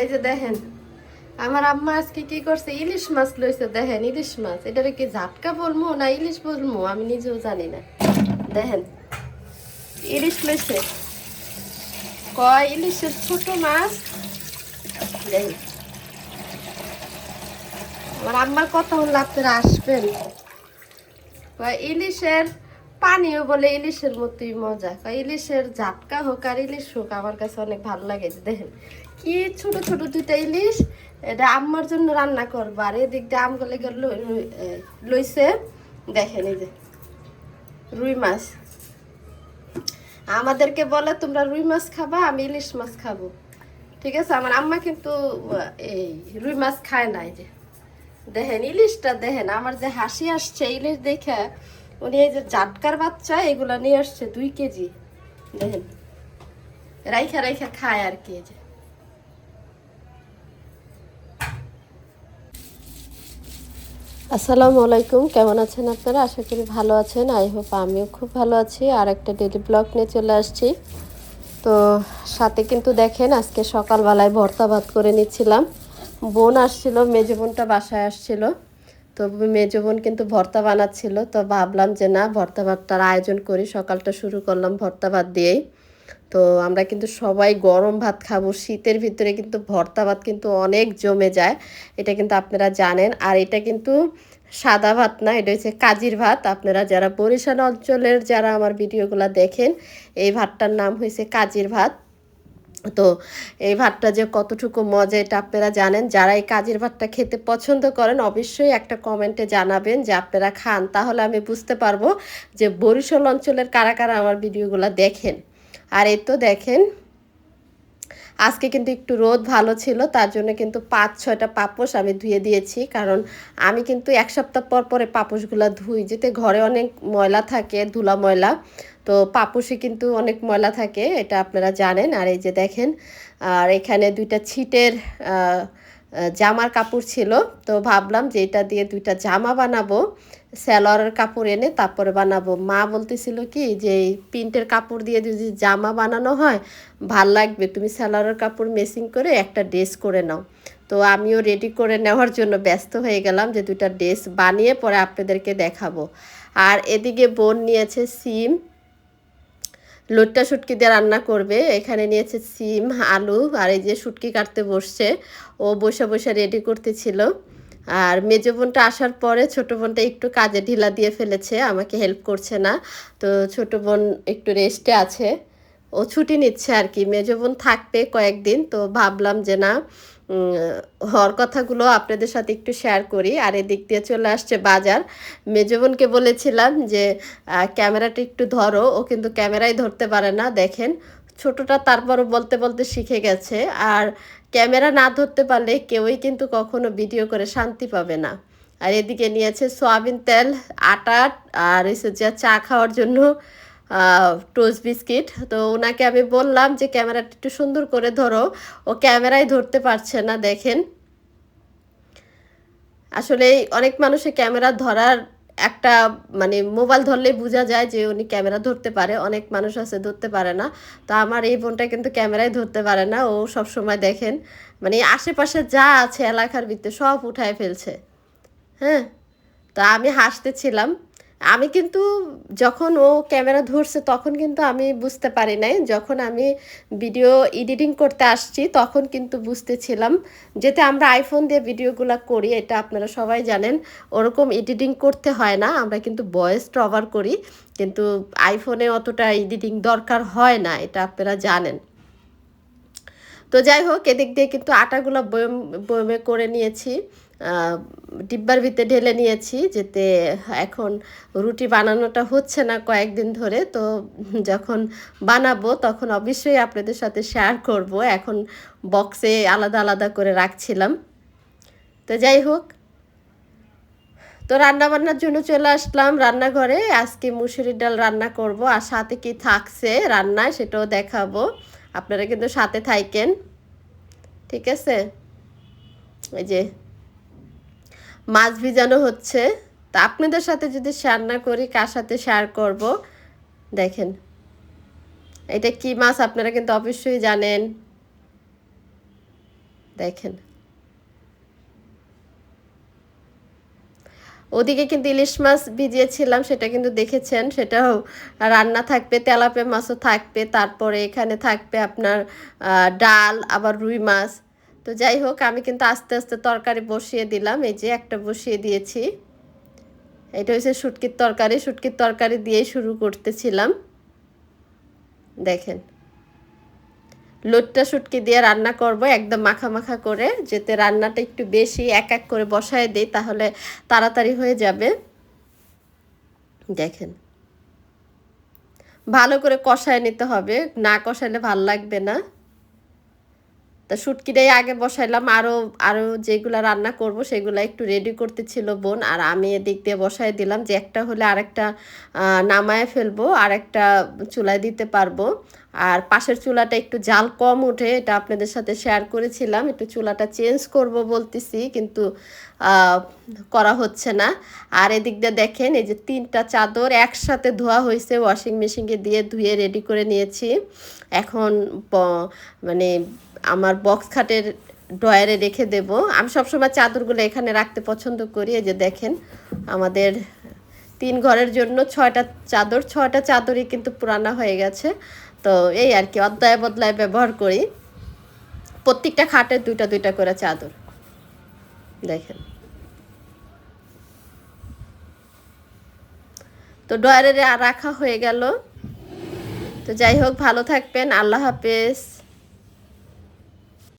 এই যে দেখেন, আমার আম্মা আজকে কি করছে? ইলিশ মাছ লইছে, দেখেন, ইলিশ মাছ। এটারে কি ঝাটকা বলব না ইলিশ বলব আমি নিজেও জানি না। দেখেন, ইলিশ লইছে। কয়, ইলিশের ছোট মাছ? দেখেন। আমার আম্মার কথা হল আপনারা আসবেন। কয়, ইলিশের পানিও বলে ইলিশের মতোই মজা। ইলিশের ঝাটকা হোক আর ইলিশ হোক, আমার কাছে অনেক ভালো লাগে দেখেন। কি ছোট ছোট দুইটা ইলিশ, এটা আম্মার জন্য রান্না করব। আর এদিক দিয়ে আমগুলো লইছে। দেখেন এই যে, রুই মাছ। আমাদেরকে বলে, তোমরা রুই মাছ খাবা, আমি ইলিশ মাছ খাব। ঠিক আছে? আমার আম্মা কিন্তু এই রুই মাছ খায় না এই যে। দেখেন, ইলিশটা দেখেন, আমার যে হাসি আসছে, ইলিশ দেখে উনি এই যে জাটকার বাচ্চা, এগুলা নিয়ে আসছে দুই কেজি। দেখেন, রাইখা রাইখা খায় আর কি যে। আসসালামু আলাইকুম, কেমন আছেন আপনারা? আশা করি ভালো আছেন। আই হোপ আমিও খুব ভালো আছি। আর একটা ডেলি ব্লগ নিয়ে চলে আসছি। তো সাথে কিন্তু দেখেন, আজকে সকালবেলায় ভর্তা ভাত করে নিচ্ছিলাম। বোন আসছিল, মেজো বোনটা বাসায় আসছিল। তো মেজো বোন কিন্তু ভর্তা বানাচ্ছিল। তো ভাবলাম যে না, ভর্তা ভাতটার আয়োজন করি, সকালটা শুরু করলাম ভর্তা ভাত দিয়েই। তো আমরা কিন্তু সবাই গরম ভাত খাব। শীতের ভিতরে কিন্তু ভর্তা ভাত কিন্তু অনেক জমে যায়, এটা কিন্তু আপনারা জানেন। আর এটা কিন্তু সাদা ভাত না, এটা হচ্ছে কাজির ভাত। আপনারা যারা বরিশাল অঞ্চলের যারা আমার ভিডিওগুলো দেখেন, এই ভাতটার নাম হয়েছে কাজির ভাত। তো এই ভাতটা যে কতটুকু মজা এটা আপনারা জানেন। যারা এই কাজের ভাতটা খেতে পছন্দ করেন, অবশ্যই একটা কমেন্টে জানাবেন যে আপনারা খান। তাহলে আমি বুঝতে পারব যে বরিশাল অঞ্চলের কারা কারা আমার ভিডিওগুলো দেখেন। আর এই তো দেখেন, আজকে কিন্তু একটু রোদ ভালো ছিল, তার জন্য কিন্তু পাঁচ, ছয়টা পাপোশ আমি ধুয়ে দিয়েছি। কারণ আমি কিন্তু এক সপ্তাহ পর পরে পাপোশগুলো ধুই। যেতে ঘরে অনেক ময়লা থাকে, ধুলা ময়লা। তো পাপোশে কিন্তু অনেক ময়লা থাকে, এটা আপনারা জানেন। আর এই যে দেখেন, আর এখানে দুইটা ছিটের জামার কাপড় ছিল। তো ভাবলাম যে এটা দিয়ে দুইটা জামা বানাবো, স্যালোয়ারের কাপড় এনে তারপরে বানাবো। মা বলতেছিল কি যে প্রিন্টের কাপড় দিয়ে যদি জামা বানানো হয়, ভালো লাগবে। তুমি স্যালোয়ারের কাপড় মেসিং করে একটা ড্রেস করে নাও। তো আমিও রেডি করে নেওয়ার জন্য ব্যস্ত হয়ে গেলাম যে দুইটা ড্রেস বানিয়ে পরে আপনাদেরকে দেখাবো। আর এদিকে বোন নিয়েছে সিম। লোটটা শুটকি দিয়ে রান্না করবে। এখানে নিয়েছে সিম, আলু, আর এই যে শুটকি কাটতে বসছে। ও বসে বসে রেডি করতেছিল। আর মেজো বোনটা আসার পরে ছোট বোনটা একটু কাজে ঢিলা দিয়ে ফেলেছে, আমাকে হেল্প করছে না। তো ছোট বোন একটু রেস্টে আছে। ও ছুটি নিচ্ছে আর কি। মেজো বোন থাকবে কয়েকদিন, তো ভাবলাম যে না হওয়ার কথাগুলো আপনাদের সাথে একটু শেয়ার করি। আর এদিক দিয়ে চলে আসছে বাজার। মেজো বোনকে বলেছিলাম যে ক্যামেরাটা একটু ধরো। ও কিন্তু ক্যামেরাই ধরতে পারে না, দেখেন। ছোটটা তারপরও বলতে বলতে শিখে গেছে। আর ক্যামেরা না ধরতে পারলে কেউই কিন্তু কখনো ভিডিও করে শান্তি পাবে না। আর এদিকে নিয়েছে সয়াবিন তেল, আটা, আর এসে যা চা খাওয়ার জন্য। টোস্ট বিস্কিট তো ওনাকে আমি বললাম যে, ক্যামেরাটা একটু সুন্দর করে ধরো। ও ক্যামেরাই ধরতে পারছে না, দেখেন। আসলে অনেক মানুষের ক্যামেরা ধরার একটা মানে মোবাইল ধরলেই বোঝা যায় যে, উনি ক্যামেরা ধরতে পারে। অনেক মানুষ আছে, ধরতে পারে না। তো আমার এই বোনটা কিন্তু ক্যামেরাই ধরতে পারে না। ও সব সময় দেখেন মানে আশেপাশে যা আছে এলাকার ভিতরে সব উঠায় ফেলছে। হ্যাঁ? তা আমি হাসতেছিলাম। আমি কিন্তু যখন ও ক্যামেরা ধরছে, তখন কিন্তু আমি বুঝতে পারি নাই। যখন আমি ভিডিও এডিটিং করতে আসছি, তখন কিন্তু বুঝতেছিলাম যেতে আমরা আইফোন দিয়ে ভিডিওগুলো করি, এটা আপনারা সবাই জানেন। ওরকম এডিটিং করতে হয় না, আমরা কিন্তু ভয়েস ট্রভার করি, কিন্তু আইফোনে অতটা এডিটিং দরকার হয় না, এটা আপনারা জানেন। তো যাই হোক, এদিক দিয়ে কিন্তু আটাগুলো বয়ম, বয়মে করে নিয়েছি। ডিব্বার ভিতরে ঢেলে নিয়েছি যেতে এখন রুটি বানানোটা হচ্ছে না কয়েকদিন ধরে। তো যখন বানাবো তখন অবশ্যই আপনাদের সাথে শেয়ার করব। এখন বক্সে আলাদা আলাদা করে রাখছিলাম। তো যাই হোক, তো রান্না বান্নার জন্য চলে আসলাম রান্নাঘরে। আজকে মুসুরির ডাল রান্না করব আর সাথে কি থাকছে রান্নায় সেটাও দেখাবো। আপনারা কিন্তু সাথে থাকেন। ঠিক আছে? এই যে, মাছ ভিজানো হচ্ছে। তা আপনাদের সাথে যদি শেয়ার না করি, কার সাথে শেয়ার করব? দেখেন, এটা কি মাছ আপনারা কিন্তু অবশ্যই জানেন। দেখেন ওদিকে কিন্তু ইলিশ মাছ ভিজিয়েছিলাম, সেটা কিন্তু দেখেছেন, সেটাও রান্না থাকবে তেলাপে মাছও থাকবে, তারপরে এখানে থাকবে আপনার ডাল, আবার রুই মাছ। তো যাই হোক, আমি কিন্তু আস্তে আস্তে তরকারি বসিয়ে দিলাম, এই যে একটা বসিয়ে দিয়েছি। এটা হচ্ছে শুটকির তরকারি শুটকির তরকারি দিয়েই শুরু করতেছিলাম। দেখেন। লোটটা শুটকি দিয়ে রান্না করব, একদম মাখা মাখা করে। যেতে রান্নাটা একটু বেশি এক এক করে বসায় দিই, তাহলে তাড়াতাড়ি হয়ে যাবে। দেখেন। ভালো করে কষায় নিতে হবে, না কষাইলে ভালো লাগবে না। তা শুটকিটাই আগে বসাইলাম। আরও আরও যেগুলো রান্না করব সেগুলো একটু রেডি করতেছিল বোন। আর আমি এদিক দিয়ে বসাই দিলাম যে একটা হলে আরেকটা নামায় ফেলব আর একটা চুলায় দিতে পারব। আর পাশের চুলাটা একটু জাল কম ওঠে, এটা আপনাদের সাথে শেয়ার করেছিলাম। একটু চুলাটা চেঞ্জ করব বলতেছি, কিন্তু করা হচ্ছে না। আর এদিক দিয়ে দেখেন, এই যে তিনটা চাদর একসাথে ধোয়া হয়েছে ওয়াশিং মেশিনে দিয়ে ধুয়ে রেডি করে নিয়েছি। এখন মানে আমার বক্স খাটের ড্রয়ারে রেখে দেব। আমি সবসময় চাদরগুলো এখানে রাখতে পছন্দ করি, এই যে দেখেন, আমাদের তিন ঘরের জন্য ছয়টা চাদর, ছয়টা চাদরই কিন্তু পুরানা হয়ে গেছে। তো এই আর কি অধ্যায় বদলায় ব্যবহার করি। প্রত্যেকটা খাটের দুইটা দুইটা করে চাদর। দেখেন। তো ডয়ারে রাখা হয়ে গেল। তো যাই হোক, ভালো থাকবেন। আল্লাহ হাফেজ।